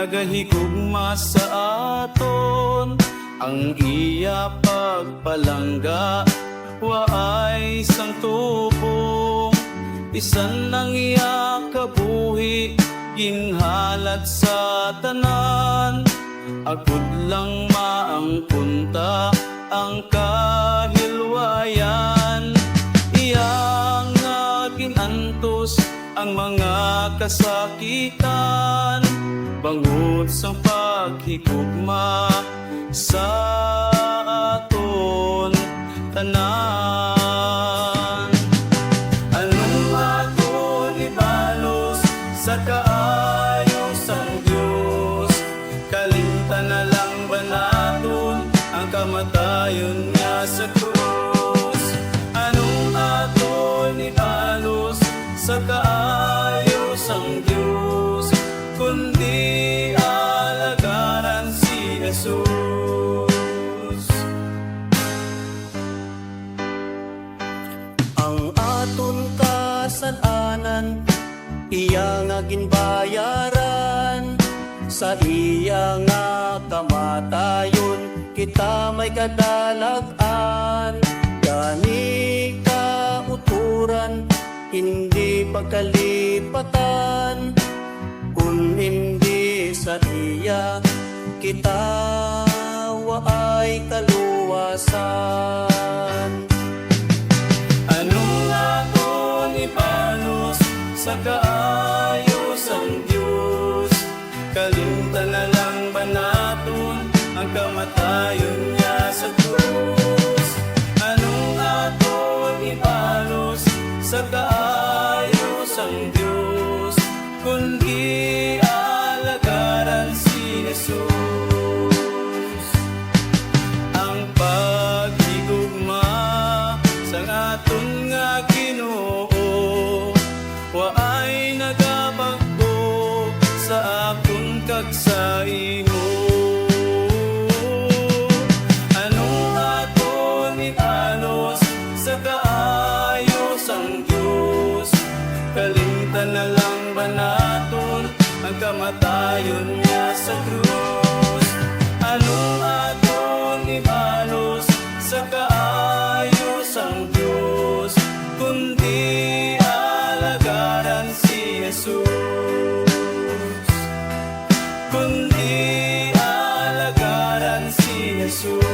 nagahigugma sa aton. Ang iya pagpalangga waay sang tubong isan nang iya kabuhi ginhalat sa tanan. Agud lang maangpunta ang kahilwayan. Iyang nga ginantos ang mga kasakitan bangod sa paghigugma sa aton tanan. Anong ibalos sa kaayos ang Diyos? Kalimtan na lang ba ang kamatayon niya sa krus Anong ibalos sa kaayos ang Diyos Jesus. Ang aton kasalanan iya nga ginbayaran. Sa iya nga kamatayon kita may kadalagan. Gani ka uturan hindi pagkalipatan. Kung hindi sa iya kita waay kaluwasan Anong aton ipanos sa kaayos ang Diyos? Kalimtan na lang ba naton ang kamatayon niya sa krus? Anong aton ipanos sa kaayos ang Diyos? Kundi alagaran si Jesus na lang ba naton ang kamatayon niya sa krus. Anong aton ibalos sa kaayos ang Diyos? Kundi alagaran si Jesus. Kundi alagaran si Jesus